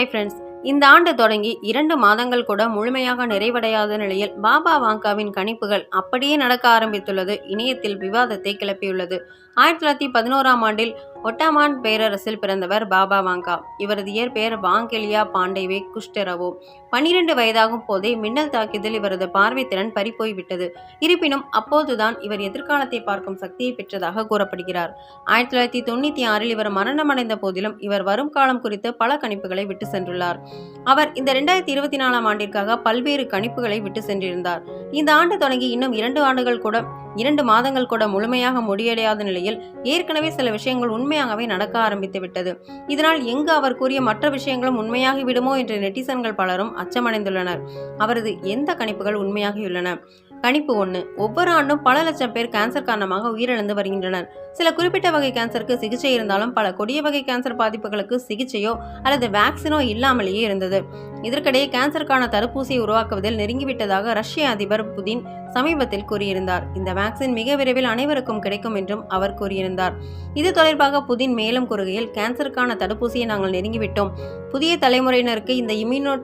Hi friends இந்த ஆண்டு தொடங்கி இரண்டு மாதங்கள் கூட முழுமையாக நிறைவடையாத நிலையில் பாபா வாங்காவின் கணிப்புகள் அப்படியே நடக்க ஆரம்பித்துள்ளது. இணையத்தில் விவாதத்தை கிளப்பியுள்ளது. ஆயிரத்தி தொள்ளாயிரத்தி பதினோராம் ஆண்டில் ஒட்டாமான் பேரரசில் பிறந்தவர் பாபா வாங்கா. இவரது இயற்பெயர் வாங்கெலியா பாண்டேவே குஷ்டரவோ பன்னிரண்டு வயதாகும் போதே மின்னல் தாக்கியதில் இவரது பார்வைத்திறன் பறிப்போய்விட்டது இருப்பினும் அப்போதுதான் இவர் எதிர்காலத்தை பார்க்கும் சக்தியை பெற்றதாக கூறப்படுகிறார். ஆயிரத்தி தொள்ளாயிரத்தி தொண்ணூற்றி ஆறில் இவர் மரணமடைந்த போதிலும் இவர் வரும் காலம் குறித்து பல கணிப்புகளை விட்டு சென்றுள்ளார். அவர் இந்த ரெண்டாயிரத்தி இருபத்தி நாலாம் ஆண்டிற்காக பல்வேறு கணிப்புகளை விட்டு சென்றிருந்தார். இந்த ஆண்டு தொடங்கி இன்னும் இரண்டு ஆண்டுகள் கூட இரண்டு மாதங்கள் கூட முழுமையாக முடியடையாத நிலையில் ஏற்கனவே சில விஷயங்கள் உண்மையாகவே நடக்க ஆரம்பித்து விட்டது. இதனால் எங்கு அவர் கூறிய மற்ற விஷயங்களும் உண்மையாகி விடுமோ என்று நெட்டிசன்கள் பலரும் அச்சமடைந்துள்ளனர். அவரது எந்த கணிப்புகள் உண்மையாகியுள்ளன? கணிப்பு ஒன்று ஒவ்வொரு ஆண்டும் பல லட்சம் பேர் கேன்சர் காரணமாக உயிரிழந்து வருகின்றனர். சில குறிப்பிட்ட வகை கேன்சருக்கு சிகிச்சை இருந்தாலும் பல கொடிய வகை கேன்சர் பாதிப்புகளுக்கு சிகிச்சையோ அல்லது வேக்சினோ இல்லாமலேயே இருந்தது. இதற்கிடையே கேன்சருக்கான தடுப்பூசியை உருவாக்குவதில் நெருங்கிவிட்டதாக ரஷ்ய அதிபர் புதின் சமீபத்தில் கூறியிருந்தார். இந்த வேக்சின் மிக விரைவில் அனைவருக்கும் கிடைக்கும் என்றும் அவர் கூறியிருந்தார். இது தொடர்பாக புதின் மேலும் கூறுகையில் கேன்சருக்கான தடுப்பூசியை நாங்கள் நெருங்கிவிட்டோம். புதிய தலைமுறையினருக்கு இந்த இம்யூனோ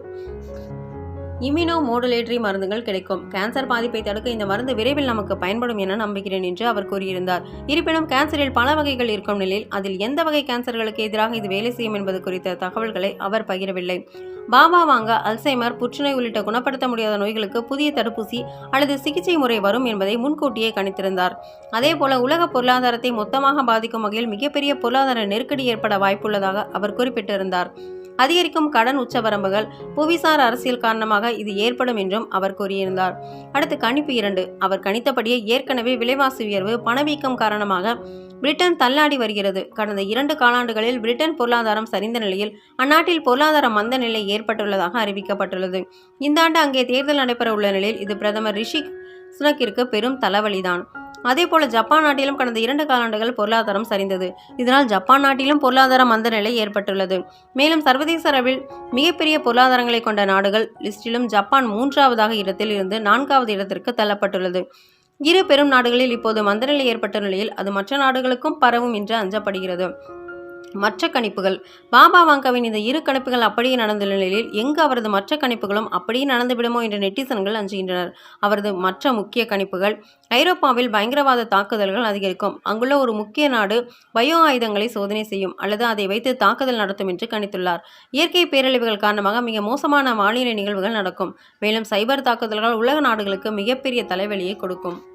இம்யூனோ மோடுலேட்டரி மருந்துகள் கிடைக்கும். கேன்சர் பாதிப்பை தடுக்க இந்த மருந்து விரைவில் நமக்கு பயன்படும் என நம்புகிறேன் என்று அவர் கூறியிருந்தார். இருப்பினும் கேன்சரில் பல வகைகள் இருக்கும் நிலையில் அதில் எந்த வகை கேன்சர்களுக்கு எதிராக இது வேலை செய்யும் என்பது குறித்த தகவல்களை அவர் பகிரவில்லை. பாபா வாங்க அல்சைமர் புற்றுநோய் உள்ளிட்ட குணப்படுத்த முடியாத நோய்களுக்கு புதிய தடுப்பூசி அல்லது சிகிச்சை முறை வரும் என்பதை முன்கூட்டியே கணித்திருந்தார். அதேபோல உலக பொருளாதாரத்தை மொத்தமாக பாதிக்கும் வகையில் மிகப்பெரிய பொருளாதார நெருக்கடி ஏற்பட வாய்ப்புள்ளதாக அவர் குறிப்பிட்டிருந்தார். அதிகரிக்கும் கடன் உச்சவரம்புகள் புவிசார் அரசியல் காரணமாக இது ஏற்படும் என்றும் அவர் கூறியிருந்தார். அடுத்து கணிப்பு இரண்டு. அவர் கணித்தபடியே ஏற்கனவே விலைவாசி உயர்வு பணவீக்கம் காரணமாக பிரிட்டன் தள்ளாடி வருகிறது. கடந்த இரண்டு காலாண்டுகளில் பிரிட்டன் பொருளாதாரம் சரிந்த நிலையில் அந்நாட்டில் பொருளாதார மந்த நிலை ஏற்பட்டுள்ளதாக அறிவிக்கப்பட்டுள்ளது. இந்த ஆண்டு அங்கே தேர்தல் நடைபெற உள்ள நிலையில் இது பிரதமர் ரிஷி சுனக்கிற்கு பெரும் தலைவலிதான். அதேபோல ஜப்பான் நாட்டிலும் கடந்த இரண்டு காலாண்டுகள் பொருளாதாரம் சரிந்தது. இதனால் ஜப்பான் நாட்டிலும் பொருளாதார மந்த நிலை ஏற்பட்டுள்ளது. மேலும் சர்வதேச அளவில் மிகப்பெரிய பொருளாதாரங்களை கொண்ட நாடுகள் லிஸ்டிலும் ஜப்பான் மூன்றாவதாக இடத்தில் இருந்து நான்காவது இடத்திற்கு தள்ளப்பட்டுள்ளது. இரு பெரும் நாடுகளில் இப்போது மந்தநிலை ஏற்பட்ட நிலையில் அது மற்ற நாடுகளுக்கும் பரவும் என்று அஞ்சப்படுகிறது. மற்ற கணிப்புகள். பாபா வாங்காவின் இந்த இரு கணிப்புகள் அப்படியே நடந்துள்ள நிலையில் எங்கு அவரது மற்ற கணிப்புகளும் அப்படியே நடந்துவிடுமோ என்ற நெட்டிசன்கள் அஞ்சுகின்றனர். அவரது மற்ற முக்கிய கணிப்புகள் ஐரோப்பாவில் பயங்கரவாத தாக்குதல்கள் அதிகரிக்கும். அங்குள்ள ஒரு முக்கிய நாடு பயோ ஆயுதங்களை சோதனை செய்யும் அல்லது அதை வைத்து தாக்குதல் நடத்தும் என்று கணித்துள்ளார். இயற்கை பேரழிவுகள் காரணமாக மிக மோசமான வானிலை நிகழ்வுகள் நடக்கும். மேலும் சைபர் தாக்குதல்கள் உலக நாடுகளுக்கு மிகப்பெரிய தலைவலியை கொடுக்கும்.